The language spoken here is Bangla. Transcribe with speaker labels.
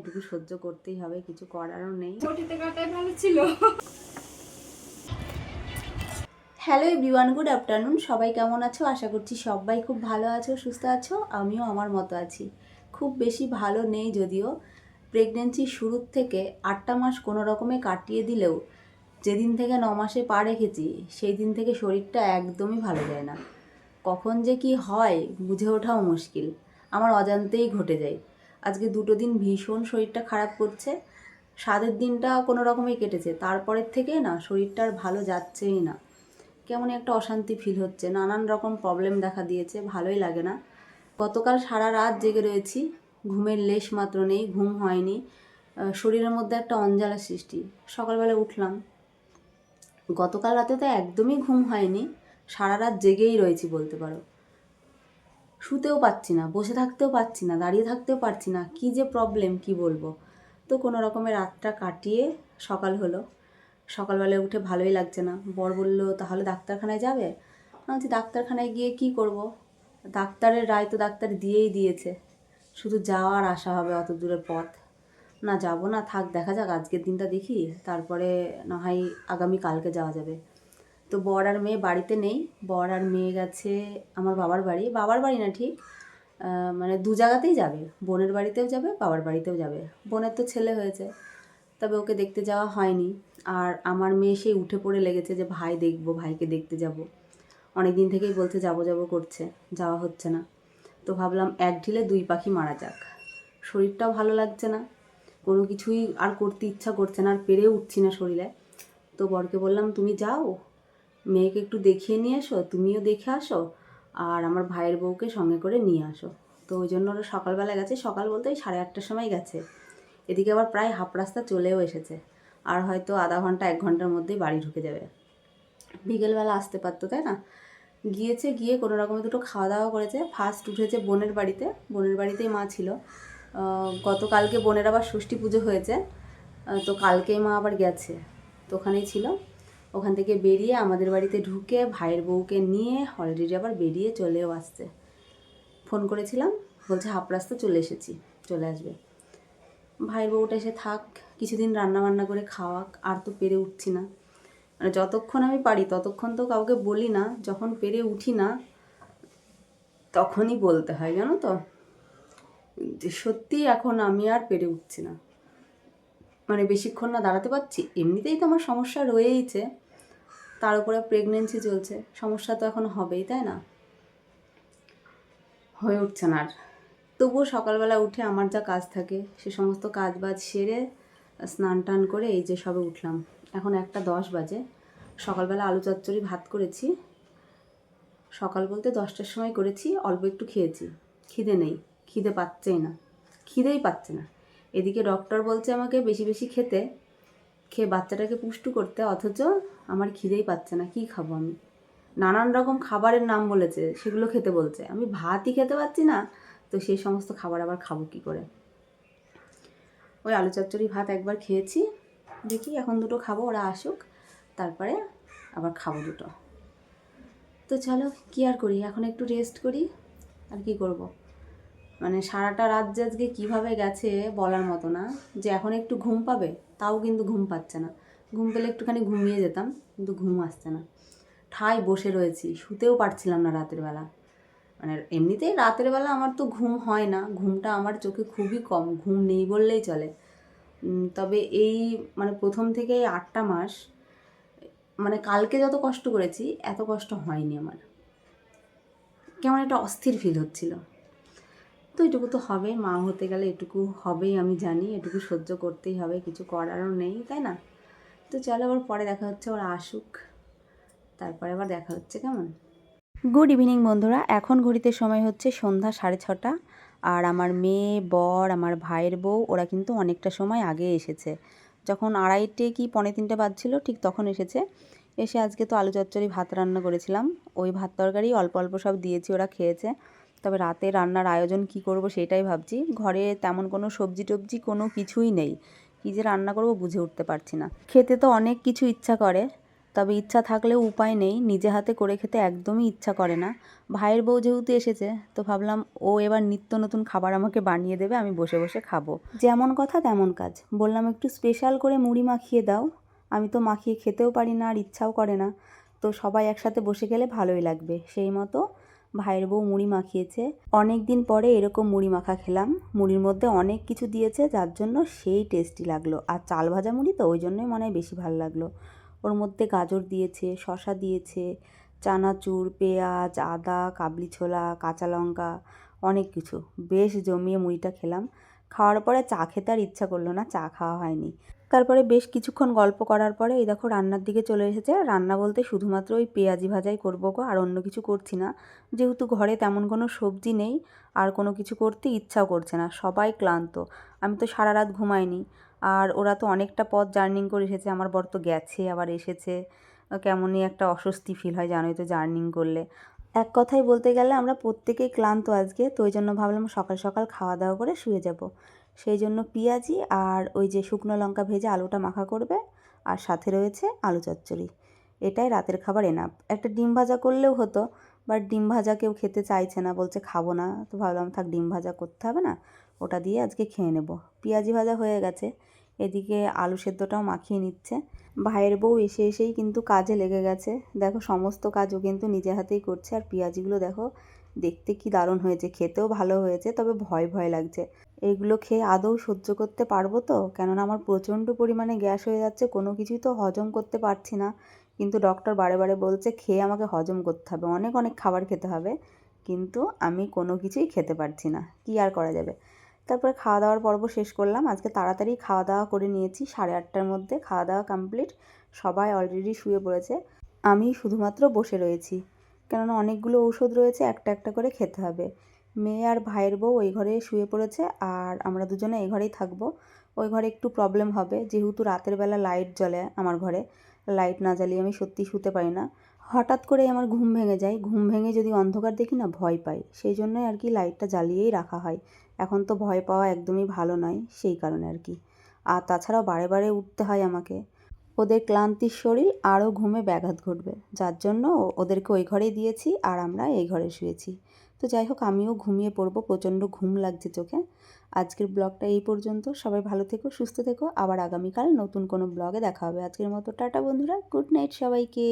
Speaker 1: এটুকু সহ্য করতেই হবে কিছু করারও নেই।
Speaker 2: ছুটিতে কাটাই ভালো ছিল।
Speaker 1: হ্যালো এভরিওয়ান গুড আফটারনুন সবাই কেমন আছো? আশা করছি সবাই খুব ভালো আছো সুস্থ আছো আমিও আমার মতো আছি। খুব বেশি ভালো নেই যদিও। প্রেগনেন্সি শুরুর থেকে আটটা মাস কোনো রকমে কাটিয়ে দিলেও যেদিন থেকে ন মাসে পা রেখেছি সেই দিন থেকে শরীরটা একদমই ভালো যায় না। কখন যে কি হয় বুঝে ওঠাও মুশকিল। আমার অজান্তেই ঘটে যায়। আজকে দুটো দিন ভীষণ শরীরটা খারাপ করছে। স্বাদের দিনটা কোনো রকমই কেটেছে। তারপরের থেকে না শরীরটা আর ভালো যাচ্ছেই না। কেমন একটা অশান্তি ফিল হচ্ছে। নানান রকম প্রবলেম দেখা দিয়েছে। ভালোই লাগে না। গতকাল সারা রাত জেগে রয়েছি। ঘুমের লেশ মাত্র নেই, ঘুম হয়নি। শরীরের মধ্যে একটা অঞ্জালা সৃষ্টি। সকালবেলা উঠলাম। গতকাল রাতে তো একদমই ঘুম হয়নি। সারা রাত জেগেই রয়েছি বলতে পারো। শুতেও পাচ্ছি না, বসে থাকতেও পাচ্ছি না, দাঁড়িয়ে থাকতেও পারছি না, কি যে প্রবলেম কি বলব? তো কোনো রকমের রাতটা কাটিয়ে সকাল হলো। সকালবেলায় উঠে ভালোই লাগছে না। বর বলল, তাহলে ডাক্তারখানায় যাবে? বলছি, ডাক্তারখানায় গিয়ে কি করব? ডাক্তারের রায় তো ডাক্তার দিয়েই দিয়েছে। শুধু যাওয়ার আশা হবে অত দূরের পথ। না, যাব না, থাক, দেখা যাক, আজকের দিনটা দেখি, তারপরে না হয় আগামী কালকে যাওয়া যাবে। তো বর আর মেয়ে বাড়িতে নেই। বর আর মেয়ে গেছে আমার বাবার বাড়ি। বাবার বাড়ি না ঠিক মানে দু জায়গাতেই যাবে। বোনের বাড়িতেও যাবে, বাবার বাড়িতেও যাবে। বোনের তো ছেলে হয়েছে, তবে ওকে দেখতে যাওয়া হয়নি। আর আমার মেয়ে সেই উঠে পড়ে লেগেছে যে, ভাই, দেখব, ভাইকে দেখতে যাব। অনেক দিন থেকেই বলছে, যাব যাব করছে, যাওয়া হচ্ছে না। তো ভাবলাম এক ঢিলে দুই পাখি মারা যাক। শরীরটাও ভালো লাগছে না, কোনো কিছুই আর করতে ইচ্ছা করছে না, আর পেরে উঠছি না শরীরে। তো বরকে বললাম, তুমি যাও মেয়েকে একটু দেখিয়ে নিয়ে এসো, তুমিও দেখে আসো আর আমার ভাইয়ের বউকে সঙ্গে করে নিয়ে আসো। তো ওই জন্য ওরা সকালবেলা গেছে, সকাল বলতে ওই সাড়ে আটটার সময় গেছে। এদিকে আবার প্রায় হাফ রাস্তা চলেও এসেছে, আর হয়তো আধা ঘণ্টা, এক ঘণ্টার মধ্যেই বাড়ি ঢুকে যাবে। বিকেলবেলা আসতে পারতো, তাই না? গিয়েছে, গিয়ে কোনো রকমে দুটো খাওয়া দাওয়া করেছে। ফার্স্ট উঠেছে বোনের বাড়িতে, বোনের বাড়িতেই মা ছিল। গতকালকে বোনের আবার ষষ্ঠী পুজো হয়েছে তো কালকেই মা আবার গেছে, তো ওখানেই ছিল। ওখান থেকে বেরিয়ে আমাদের বাড়িতে ঢুকে ভাইয়ের বউকে নিয়ে অলরেডি আবার বেরিয়ে চলেও আসছে। ফোন করেছিলাম, বলছে হাফ রাস্তা চলে এসেছি, চলে আসবে। ভাইয়ের বউটা এসে থাক, কিছুদিন রান্না বান্না করে খাওয়াক, আর তো পেরে উঠছি না। মানে যতক্ষণ আমি পারি, ততক্ষণ তো কাউকে বলি না, যখন পেরে উঠি না, তখনই বলতে হয়, জানো তো? সত্যি এখন আমি আর পেরে উঠছি না। মানে বেশিক্ষণ না দাঁড়াতে পারছি, এমনিতেই তো আমার সমস্যা রয়েইছে। তার উপরে প্রেগনেন্সি চলছে? সমস্যা তো এখন হবেই তাই না? হয়ে উঠছে না আর। তবুও সকালবেলা উঠে আমার যা কাজ থাকে সে সমস্ত কাজ বাজ সেরে স্নান টান করে এই যে সবে উঠলাম। এখন একটা দশ বাজে। সকালবেলা আলু চচ্চড়ি ভাত করেছি। সকাল বলতে দশটার সময় করেছি অল্প একটু খেয়েছি। খিদে নেই খিদে পাচ্ছেই না। খিদেই পাচ্ছে না। এদিকে ডক্টর বলছে আমাকে বেশি বেশি খেতে। খেয়ে বাচ্চাটাকে পুষ্টু করতে, অথচ আমার খিদেই পাচ্ছে না, কী খাব আমি? নানান রকম খাবারের নাম বলেছে, সেগুলো খেতে বলছে। আমি ভাতই খেতে পারছি না, তো সেই সমস্ত খাবার আবার খাব কী করে? ওই আলু চচ্চড়ি ভাত একবার খেয়েছি, দেখি এখন দুটো খাব, ওরা আসুক, তারপরে আবার খাব দুটো। তো চলো, কী আর করি? এখন একটু রেস্ট করি, আর কি করব। মানে সারাটা রাত যে আজকে কীভাবে গেছে বলার মতো না, যে এখন একটু ঘুম পাবে তাও কিন্তু ঘুম পাচ্ছে না। ঘুম পেলে একটুখানি ঘুমিয়ে যেতাম, কিন্তু ঘুম আসছে না। ঠাই বসে রয়েছি, শুতেও পারছিলাম না রাতের বেলা। মানে এমনিতেই রাতের বেলা আমার তো ঘুম হয় না, ঘুমটা আমার চোখে খুবই কম, ঘুম নেই বললেই চলে। তবে এই মানে প্রথম থেকে এই আটটা মাস মানে কালকে যত কষ্ট করেছি, এত কষ্ট হয়নি আমার। কেমন একটা অস্থির ফিল হচ্ছিল। তো এটুকু তো হবে মা হতে গেলে এটুকু হবেই আমি জানি, এটুকু সহ্য করতেই হবে, কিছু করারও নেই, তাই না? তো চলো আবার পরে দেখা হচ্ছে, ওরা আসুক। তারপরে আবার দেখা হচ্ছে, কেমন? গুড ইভিনিং বন্ধুরা। এখন ঘড়িতে সময় হচ্ছে সন্ধ্যা সাড়ে ছটা। আর আমার মেয়ে, বর, আমার ভাইয়ের বউ, ওরা কিন্তু অনেকটা সময় আগে এসেছে। যখন আড়াইটে কি পৌনে তিনটে বাজছিল, ঠিক তখন এসেছে। এসে আজকে তো আলু চচ্চড়ি ভাত রান্না করেছিলাম। ওই ভাত তরকারি অল্প অল্প সব দিয়েছি, ওরা খেয়েছে। তবে রাতে রান্নার আয়োজন কি করব সেটাই ভাবছি। ঘরে তেমন কোনো সবজি টবজি কোনো কিছুই নেই। কী যে রান্না করব বুঝে উঠতে পারছি না। খেতে তো অনেক কিছু ইচ্ছা করে, তবে ইচ্ছা থাকলেও উপায় নেই। নিজে হাতে করে খেতে একদমই ইচ্ছা করে না। ভাইয়ের বউ যেহেতু এসেছে, তো ভাবলাম ও এবার নিত্য নতুন খাবার আমাকে বানিয়ে দেবে, আমি বসে বসে খাব। যেমন কথা তেমন কাজ। বললাম, একটু স্পেশাল করে মুড়ি মাখিয়ে দাও। আমি তো মাখিয়ে খেতেও পারি না আর ইচ্ছাও করে না। তো সবাই একসাথে বসে গেলে ভালোই লাগবে। সেই মতো ভাইয়ের বউ মুড়ি মাখিয়েছে। অনেক দিন পরে এরকম মুড়ি মাখা খেলাম। মুড়ির মধ্যে অনেক কিছু দিয়েছে, যার জন্য সেই টেস্টি লাগল। আর চাল ভাজা মুড়ি তো ওই জন্যই মনে হয় বেশি ভালো লাগল। ওর মধ্যে গাজর দিয়েছে শশা দিয়েছে, চানাচুর, পেঁয়াজ, আদা, কাবলি ছোলা, কাঁচা লঙ্কা, অনেক কিছু। বেশ জমিয়ে মুড়িটা খেলাম। খাওয়ার পরে চা খেতে আর ইচ্ছা করল না, চা খাওয়া হয়নি। তারপরে বেশ কিছুক্ষণ গল্প করার পরে এই দেখো রান্নার দিকে চলে এসেছে। রান্না বলতে শুধুমাত্র ওই পেঁয়াজি ভাজাই করব গো, আর অন্য কিছু করছি না। যেহেতু ঘরে তেমন কোনো সবজি নেই, আর কোনো কিছু করতে ইচ্ছাও করছে না, সবাই ক্লান্ত। আমি তো সারা রাত ঘুমাইনি, আর ওরা তো অনেকটা পথ জার্নিং করে এসেছে, আমার বর তো গেছে, আবার এসেছে। কেমনই একটা অস্বস্তি ফিল হয়, জানোই তো জার্নিং করলে। এক কথায় বলতে গেলে আমরা প্রত্যেকেই ক্লান্ত আজকে, তো ওই জন্য ভাবলাম সকাল সকাল খাওয়া দাওয়া করে শুয়ে যাব। সেই জন্য পেঁয়াজি আর ওই যে শুকনো লঙ্কা ভেজে আলুটা মাখা করবে আর সাথে রয়েছে আলু চচ্চড়ি। এটাই রাতের খাবার এনাফ একটা ডিম ভাজা করলেও হতো বাট ডিম ভাজা কেউ খেতে চাইছে না, বলছে খাব না। তো ভাবলাম থাক, ডিম ভাজা করতে হবে না, ওটা দিয়ে আজকে খেয়ে নেব। পেঁয়াজি ভাজা হয়ে গেছে, এদিকে আলু সেদ্ধটাও মাখিয়ে নিচ্ছে। ভাইয়ের বউ এসে এসেই কিন্তু কাজে লেগে গেছে। দেখো, সমস্ত কাজও কিন্তু নিজে হাতেই করছে। আর পেঁয়াজিগুলো দেখো, দেখতে কি দারুণ হয়েছে। খেতেও ভালো হয়েছে, তবে ভয় ভয় লাগছে। এইগুলো খেয়ে আদৌ সহ্য করতে পারব তো? কেননা আমার প্রচণ্ড পরিমাণে গ্যাস হয়ে যাচ্ছে, কোনো কিছুই তো হজম করতে পারছি না। কিন্তু ডক্টর বারে বারে বলছে, খেয়ে আমাকে হজম করতে হবে। অনেক অনেক খাবার খেতে হবে। কিন্তু আমি কোনো কিছুই খেতে পারছি না। কি আর করা যাবে? তারপরে খাওয়া দাওয়ার পর্ব শেষ করলাম। আজকে তাড়াতাড়ি খাওয়া দাওয়া করে নিয়েছি, সাড়ে আটটার মধ্যে। খাওয়া দাওয়া কমপ্লিট সবাই অলরেডি শুয়ে পড়েছে। আমি শুধুমাত্র বসে রয়েছি, কেননা অনেকগুলো ঔষধ রয়েছে, একটা একটা করে খেতে হবে। মেয়ে আর ভাইয়ের বউ ওই ঘরে শুয়ে পড়েছে, আর আমরা দুজনে এই ঘরেই থাকব। ওই ঘরে একটু প্রবলেম হবে, যেহেতু রাতের বেলা লাইট জ্বলে আমার ঘরে। লাইট না জ্বালিয়ে আমি সত্যি শুতে পারি না। হঠাৎ করে আমার ঘুম ভেঙে যায়। ঘুম ভেঙে যদি অন্ধকার দেখি না, ভয় পাই। সেই জন্যই আর কি লাইটটা জ্বালিয়েই রাখা হয়। এখন তো ভয় পাওয়া একদমই ভালো নয়, সেই কারণে আর কি। আর তাছাড়াও বারে বারে উঠতে হয় আমাকে। ওদের ক্লান্তির শরীর আরও ঘুমে ব্যাঘাত ঘটবে। যার জন্য ওদেরকে ওই ঘরেই দিয়েছি আর আমরা এই ঘরে শুয়েছি। তো যাই হোক, আমিও ঘুমিয়ে পড়ব, প্রচণ্ড ঘুম লাগছে চোখে। আজকের ব্লগটা এই পর্যন্ত। সবাই ভালো থেকো, সুস্থ থেকো। আবার আগামীকাল নতুন কোনো ব্লগে দেখা হবে। আজকের মতো টাটা বন্ধুরা, গুড নাইট সবাইকে।